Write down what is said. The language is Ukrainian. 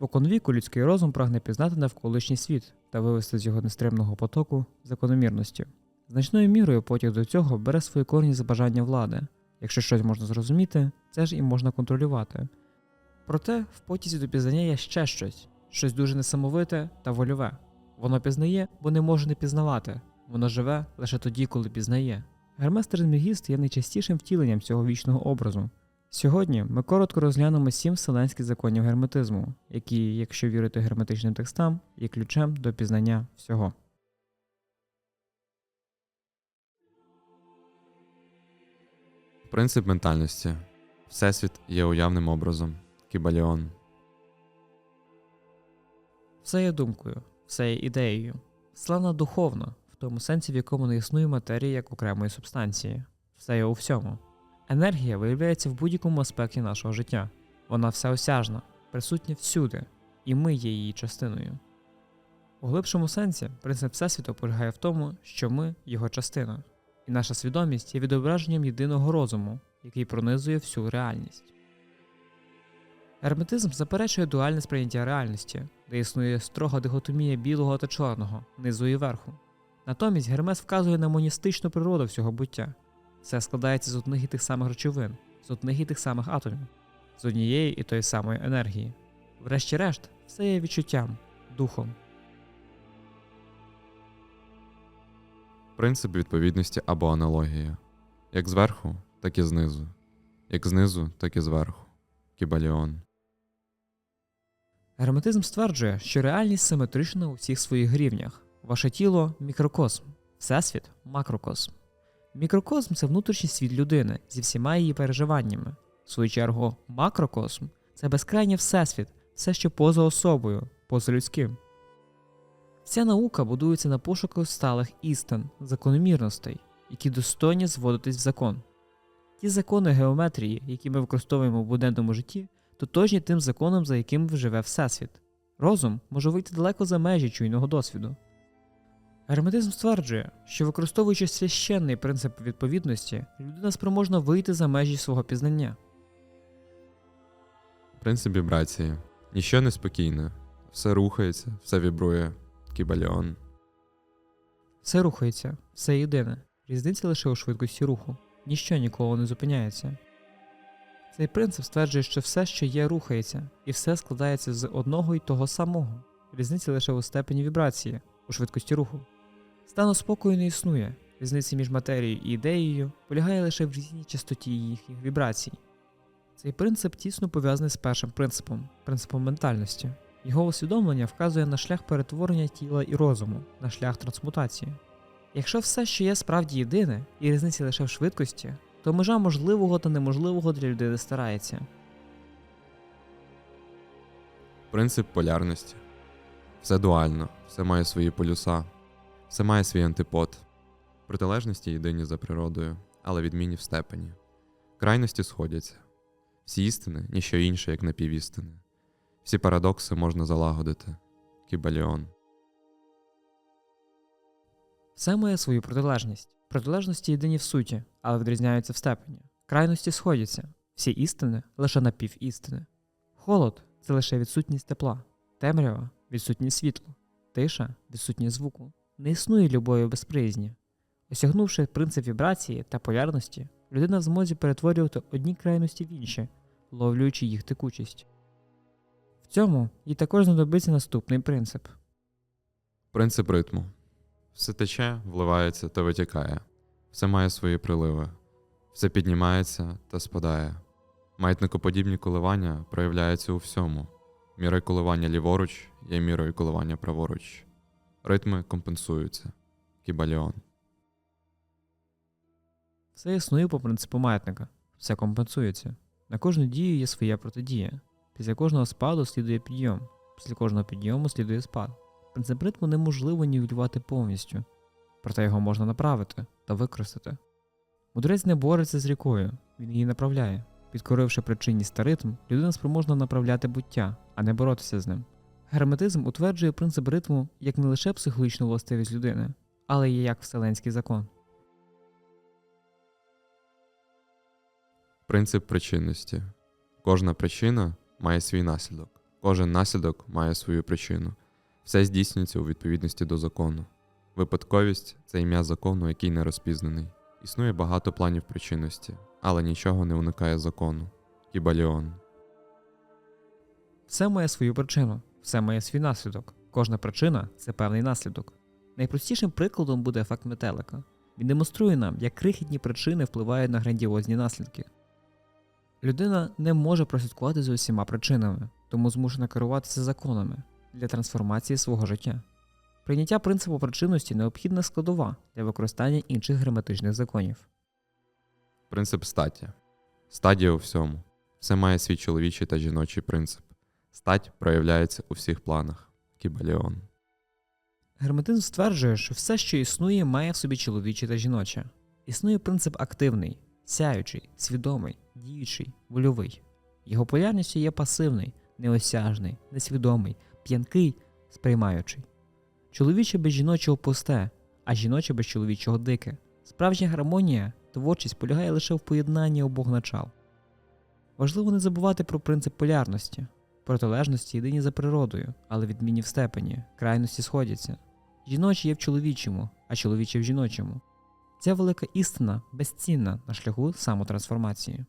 Споконвіку людський розум прагне пізнати навколишній світ та вивести з його нестримного потоку закономірності. Значною мірою потяг до цього бере свої корні з бажання влади. Якщо щось можна зрозуміти, це ж і можна контролювати. Проте в потязі до пізнання є ще щось, щось дуже несамовите та вольове. Воно пізнає, бо не може не пізнавати. Воно живе лише тоді, коли пізнає. Гермес Трисмегіст є найчастішим втіленням цього вічного образу. Сьогодні ми коротко розглянемо сім вселенських законів герметизму, які, якщо вірити герметичним текстам, є ключем до пізнання всього. Принцип ментальності. Всесвіт є уявним образом. Кібаліон. Все є думкою, все є ідеєю. Вселена духовна, в тому сенсі, в якому не існує матерії як окремої субстанції. Все є у всьому. Енергія виявляється в будь-якому аспекті нашого життя. Вона всеосяжна, присутня всюди, і ми є її частиною. У глибшому сенсі принцип Всесвіту полягає в тому, що ми його частина, і наша свідомість є відображенням єдиного розуму, який пронизує всю реальність. Герметизм заперечує дуальне сприйняття реальності, де існує строга дихотомія білого та чорного, низу і верху. Натомість Гермес вказує на моністичну природу всього буття. Все складається з одних і тих самих речовин, з одних і тих самих атомів, з однієї і тої самої енергії. Врешті-решт, все є відчуттям, духом. Принцип відповідності або аналогія. Як зверху, так і знизу. Як знизу, так і зверху. Кібаліон. Герметизм стверджує, що реальність симетрична у всіх своїх рівнях. Ваше тіло мікрокосм, всесвіт макрокосм. Мікрокосм це внутрішній світ людини зі всіма її переживаннями. В свою чергу, макрокосм це безкрайній всесвіт, все, що поза особою, поза людським. Ця наука будується на пошуку сталих істин, закономірностей, які достойні зводитись в закон. Ті закони геометрії, які ми використовуємо в буденному житті, тотожні тим законам, за яким живе Всесвіт. Розум може вийти далеко за межі чуйного досвіду. Герметизм стверджує, що використовуючи священний принцип відповідності, людина спроможна вийти за межі свого пізнання. Принцип вібрації. Ніщо не спокійне. Все рухається, все вібрує. Кібаліон. Все рухається, все єдине. Різниця лише у швидкості руху. Ніщо ніколи не зупиняється. Цей принцип стверджує, що все, що є, рухається, і все складається з одного й того самого. Різниця лише у степені вібрації, у швидкості руху. Стану спокою не існує. Різниця між матерією і ідеєю полягає лише в різній частоті їхніх вібрацій. Цей принцип тісно пов'язаний з першим принципом принципом ментальності. Його усвідомлення вказує на шлях перетворення тіла і розуму, на шлях трансмутації. Якщо все, що є справді єдине, і різниця лише в швидкості, то межа можливого та неможливого для людини старається. Принцип полярності. Все дуально, все має свої полюса, все має свій антипод. Протилежності єдині за природою, але відмінні в степені. Крайності сходяться. Всі істини ніщо інше, як напівістини. Всі парадокси можна залагодити. Кібаліон. Все має свою протилежність. Протилежності єдині в суті, але відрізняються в степені. Крайності сходяться. Всі істини лише напівістини. Холод це лише відсутність тепла, темрява відсутність світла, тиша відсутність звуку. Не існує любові без приязні. Осягнувши принцип вібрації та полярності, людина в змозі перетворювати одні крайності в інші, ловлюючи їх текучість. В цьому їй також знадобиться наступний принцип. Принцип ритму. Все тече, вливається та витікає. Все має свої приливи. Все піднімається та спадає. Маятникоподібні коливання проявляються у всьому. Міри коливання ліворуч є мірою коливання праворуч. Ритми компенсуються. Кібаліон. Все існує по принципу маятника, все компенсується. На кожну дію є своя протидія. Після кожного спаду слідує підйом, після кожного підйому слідує спад. Принцип ритму неможливо нівелювати повністю, проте його можна направити та використати. Мудрець не бореться з рікою, він її направляє. Підкоривши причинність та ритм, людина спроможна направляти буття, а не боротися з ним. Герметизм утверджує принцип ритму як не лише психологічну властивість людини, але й як вселенський закон. Принцип причинності. Кожна причина має свій наслідок. Кожен наслідок має свою причину. Все здійснюється у відповідності до закону. Випадковість це ім'я закону, який не розпізнаний. Існує багато планів причинності, але нічого не уникає закону. Кібаліон. Все має свою причину, все має свій наслідок. Кожна причина це певний наслідок. Найпростішим прикладом буде ефект метелика. Він демонструє нам, як крихітні причини впливають на грандіозні наслідки. Людина не може прослідкувати за усіма причинами, тому змушена керуватися законами для трансформації свого життя. Прийняття принципу причинності необхідна складова для використання інших граматичних законів. Принцип статі. Стадія у всьому. Все має свій чоловічий та жіночий принцип. Стать проявляється у всіх планах. Кібаліон. Герметизм стверджує, що все, що існує, має в собі чоловіче та жіноче. Існує принцип активний, сяючий, свідомий, діючий, вольовий. Його полярністю є пасивний, неосяжний, несвідомий, п'янкий, сприймаючий. Чоловіче без жіночого пусте, а жіноче без чоловічого дике. Справжня гармонія, творчість полягає лише в поєднанні обох начал. Важливо не забувати про принцип полярності. Протилежності єдині за природою, але відмінні в степені, крайності сходяться. Жіночі є в чоловічому, а чоловіче в жіночому. Ця велика істина безцінна на шляху самотрансформації.